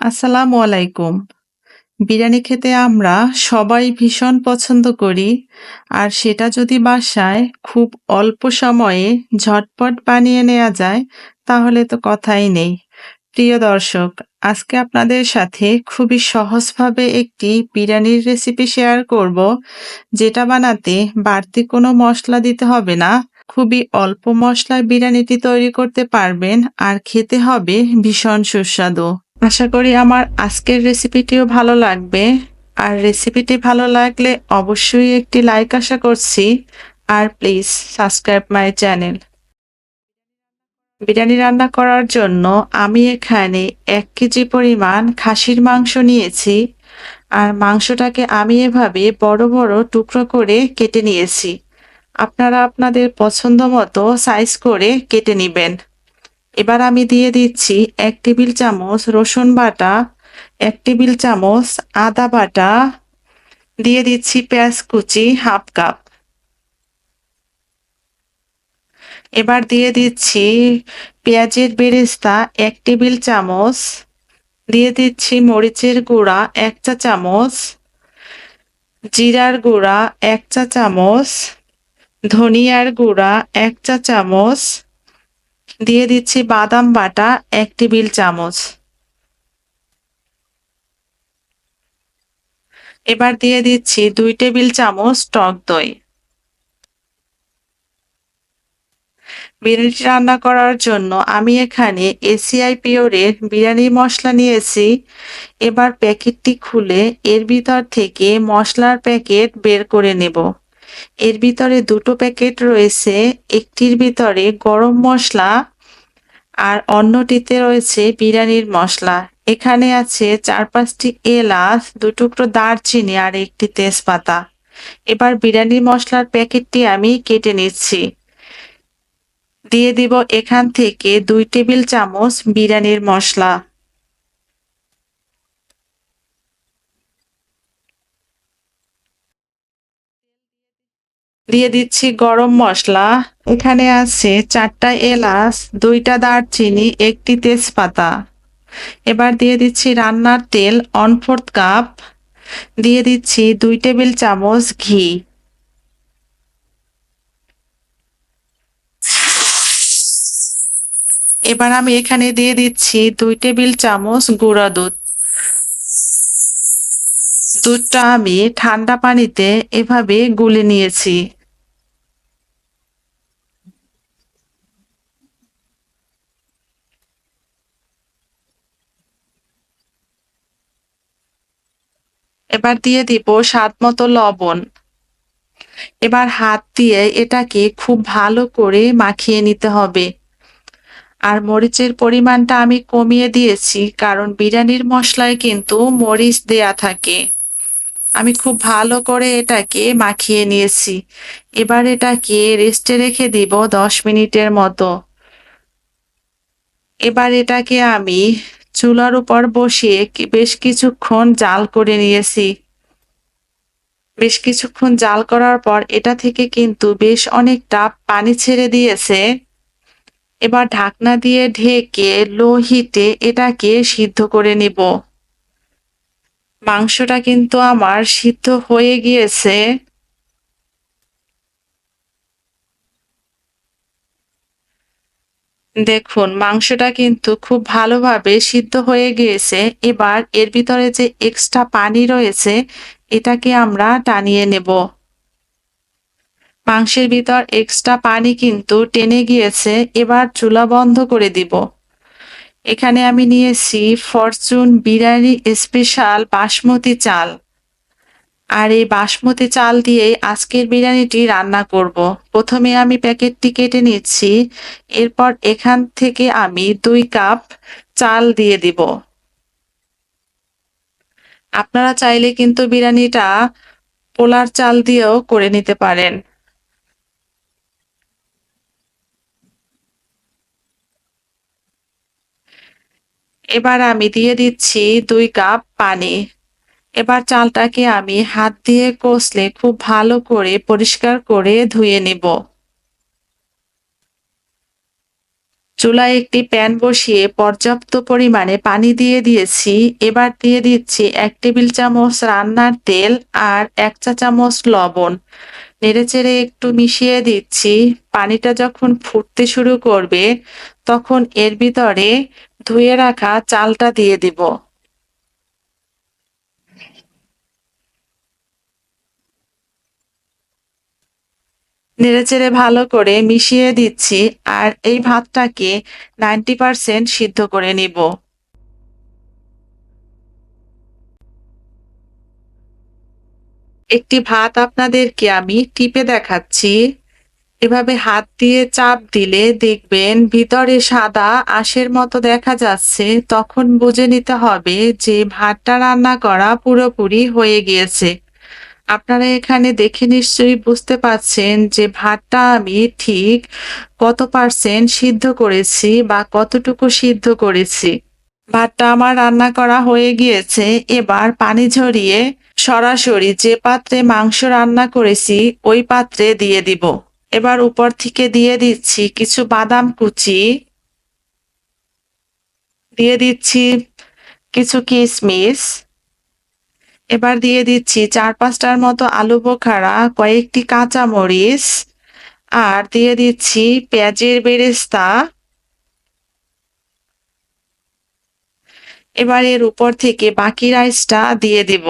আসসালামু আলাইকুম। বিরিয়ানি খেতে আমরা সবাই ভীষণ পছন্দ করি। আর সেটা যদি বাসায় খুব অল্প সময়ে ঝটপট বানিয়ে নেওয়া যায় তাহলে তো কথাই নেই। প্রিয় দর্শক, আজকে আপনাদের সাথে খুবই সহজভাবে একটি বিরিয়ানির রেসিপি শেয়ার করব যেটা বানাতে বাড়তি কোনো মশলা দিতে হবে না। খুবই অল্প মশলায় বিরিয়ানিটি তৈরি করতে পারবেন আর খেতে হবে ভীষণ সুস্বাদু। আশা করি আমার আজকের রেসিপিটিও ভালো লাগবে। আর রেসিপিটি ভালো লাগলে অবশ্যই একটি লাইক আশা করছি। আর please subscribe my channel biryani রান্না করার জন্য আমি এখানে এক কেজি পরিমাণ খাসির মাংস নিয়েছি। আর মাংসটাকে আমি এভাবে বড় বড় টুকরো করে কেটে নিয়েছি। আপনারা আপনাদের পছন্দ মতো সাইজ করে কেটে নেবেন। এবার আমি দিয়ে দিচ্ছি এক টেবিল চামচ রসুন বাটা, এক টেবিল চামচ আদা বাটা, দিয়ে দিচ্ছি পেঁয়াজ কুচি হাফ কাপ। এবার দিয়ে দিচ্ছি পেঁয়াজের বেরেস্তা এক টেবিল চামচ, দিয়ে দিচ্ছি মরিচের গুঁড়া এক চা চামচ, জিরার গুঁড়া এক চা চামচ, ধনিয়ার গুঁড়া এক চা চামচ দিয়ে দিচ্ছি বাদাম বাটা এক টেবিল চামচ। এবার দিয়ে দিচ্ছি দুই টেবিল চামচ টক দই। বিরিয়ানি রান্না করার জন্য আমি এখানে এসিআই পিওরের বিরিয়ানি মশলা নিয়েছি। এবার প্যাকেটটি খুলে এর ভিতর থেকে মশলার প্যাকেট বের করে নেব। এর ভিতরে দুটো প্যাকেট রয়েছে, একটির ভিতরে গরম মশলা আর অন্যটিতে রয়েছে বিরিয়ানির মশলা। এখানে আছে চার পাঁচটি এলাচ দু টুকরো দারচিনি আর একটি তেজপাতা। এবার বিরিয়ানি মশলার প্যাকেটটি আমি কেটে নিচ্ছি। দিয়ে দিব এখান থেকে দুই টেবিল চামচ বিরিয়ানির মশলা। দিয়ে দিচ্ছি গরম মশলা। এখানে আছে চারটা এলাচ, দুইটা দারচিনি, একটি তেজপাতা। এবার দিয়ে দিচ্ছি রান্নার তেল অন ফোর্থ কাপ দিয়ে দিচ্ছি দুই টেবিল চামচ ঘি। এবার আমি এখানে দিয়ে দিচ্ছি দুই টেবিল চামচ গুঁড়া দুধ। দুধটা আমি ঠান্ডা পানিতে এভাবে গুলে নিয়েছি। এবার দিয়ে দিব স্বাদ মতো লবণ। এবার হাত দিয়ে এটাকে খুব ভালো করে মাখিয়ে নিতে হবে। আর মরিচের পরিমাণটা আমি কমিয়ে দিয়েছি, কারণ বিরিয়ানির মশলায় কিন্তু মরিচ দেয়া থাকে। আমি খুব ভালো করে এটাকে মাখিয়ে নিয়েছি। এবার এটাকে রেস্টে রেখে দিব দশ মিনিটের মতো। এবার এটাকে আমি চুলার উপর বসিয়ে বেশ কিছুক্ষণ জাল করে নিয়েছি। বেশ কিছুক্ষণ জাল করার পর এটা থেকে কিন্তু বেশ অনেকটা পানি ছেড়ে দিয়েছে। এবার ঢাকনা দিয়ে ঢেকে লো হিটে এটাকে সিদ্ধ করে নিব। মাংসটা কিন্তু আমার সিদ্ধ হয়ে গিয়েছে। দেখুন, মাংসটা কিন্তু খুব ভালোভাবে সিদ্ধ হয়ে গিয়েছে। এবার এর ভিতরে যে এক্সট্রা পানি রয়েছে, এটাকে আমরা টানিয়ে নেব। মাংসের ভিতর এক্সট্রা পানি কিন্তু টেনে গিয়েছে, এবার চুলা বন্ধ করে দিব। এখানে আমি নিয়েছি ফরচুন বিরিয়ানি স্পেশাল বাসমতি চাল। আর এই বাসমতি চাল দিয়ে আজকের বিরিয়ানিটি রান্না করব। প্রথমে আমি প্যাকেটটি কেটে নিচ্ছি। এরপর এখান থেকে আমি দুই কাপ চাল দিয়ে দিব। আপনারা চাইলে কিন্তু বিরিয়ানিটা পোলার চাল দিয়েও করে নিতে পারেন। এবার আমি দিয়ে দিচ্ছি দুই কাপ পানি। এবার চালটাকে আমি হাত দিয়ে কষলে খুব ভালো করে পরিষ্কার করে ধুয়ে নেব। চুলায় একটি প্যান বসিয়ে পর্যাপ্ত পরিমাণে পানি দিয়ে দিয়েছি। এবার দিয়ে দিচ্ছি এক টেবিল চামচ রান্নার তেল আর এক চা চামচ লবণ। নেড়েচেড়ে একটু মিশিয়ে দিচ্ছি। পানিটা যখন ফুটতে শুরু করবে, তখন এর ভিতরে ধুয়ে রাখা চালটা দিয়ে দিব। নেড়েচেড়ে ভালো করে মিশিয়ে দিচ্ছি আর এই ভাতটাকে নাইনটি পারসেন্ট সিদ্ধ করে নিব। একটি ভাত আপনাদেরকে আমি টিপে দেখাচ্ছি। এভাবে হাত দিয়ে চাপ দিলে দেখবেন ভিতরে সাদা আঁশের মতো দেখা যাচ্ছে। তখন বুঝে নিতে হবে যে ভাতটা রান্না করা পুরোপুরি হয়ে গিয়েছে। আপনারা এখানে দেখে নিশ্চয়ই বুঝতে পারছেন যে ভাতটা আমি ঠিক কত পার্সেন্ট সিদ্ধ করেছি বা কতটুকু সিদ্ধ করেছি। ভাতটা আমার রান্না করা হয়ে গিয়েছে। এবার পানি ঝরিয়ে সরাসরি যে পাত্রে মাংস রান্না করেছি, ওই পাত্রে দিয়ে দিব। এবার উপর থেকে দিয়ে দিচ্ছি কিছু বাদাম কুচি। দিয়ে দিচ্ছি কিছু কিশমিশ এবার দিয়ে দিচ্ছি চার পাঁচটার মতো আলু বোখারা, কয়েকটি কাঁচা মরিচ আর দিয়ে দিচ্ছি পেঁয়াজের বেরেস্তা। এবার এর উপর থেকে বাকি রাইসটা দিয়ে দিব।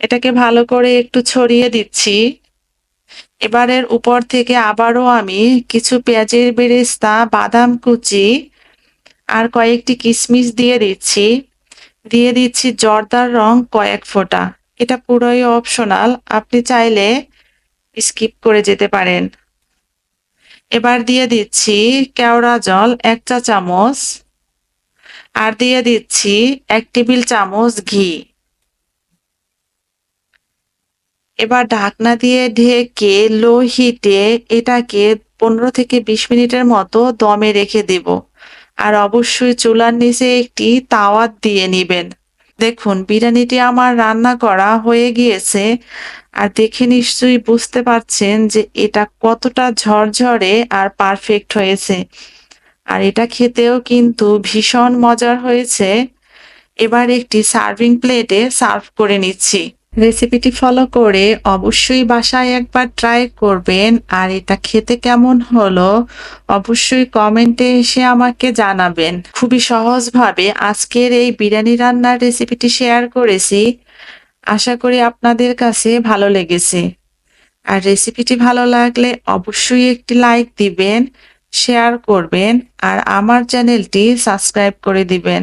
এটাকে ভালো করে একটু ছড়িয়ে দিচ্ছি। এবারের উপর থেকে আবারও আমি কিছু পেঁয়াজের বেরেস্তা, বাদাম কুচি আর কয়েকটি কিশমিশ দিয়ে দিচ্ছি। দিয়ে দিচ্ছি জর্দার রং কয়েক ফোঁটা। এটা পুরোই অপশনাল আপনি চাইলে স্কিপ করে যেতে পারেন। এবার দিয়ে দিচ্ছি কেওড়া জল এক চা চামচ আর দিয়ে দিচ্ছি এক টেবিল চামচ ঘি। এবার ঢাকনা দিয়ে ঢেকে লো হিটে এটাকে পনেরো থেকে বিশ মিনিটের মতো দমে রেখে দেব। আর অবশ্যই চুলার নিচে একটি তাওয়া দিয়ে নিবেন। দেখুন, বিরিয়ানিটি আমার রান্না করা হয়ে গিয়েছে। আর দেখে নিশ্চয়ই বুঝতে পারছেন যে এটা কতটা ঝরঝরে আর পারফেক্ট হয়েছে। আর এটা খেতেও কিন্তু ভীষণ মজার হয়েছে। এবার একটি সার্ভিং প্লেটে সার্ভ করে নিচ্ছি। রেসিপিটি ফলো করে অবশ্যই বাসায় একবার ট্রাই করবেন। আর এটা খেতে কেমন হলো, অবশ্যই কমেন্টে এসে আমাকে জানাবেন। খুবই সহজভাবে আজকের এই বিরিয়ানি রান্নার রেসিপিটি শেয়ার করেছি। আশা করি আপনাদের কাছে ভালো লেগেছে। আর রেসিপিটি ভালো লাগলে অবশ্যই একটি লাইক দিবেন শেয়ার করবেন, আর আমার চ্যানেলটি সাবস্ক্রাইব করে দিবেন।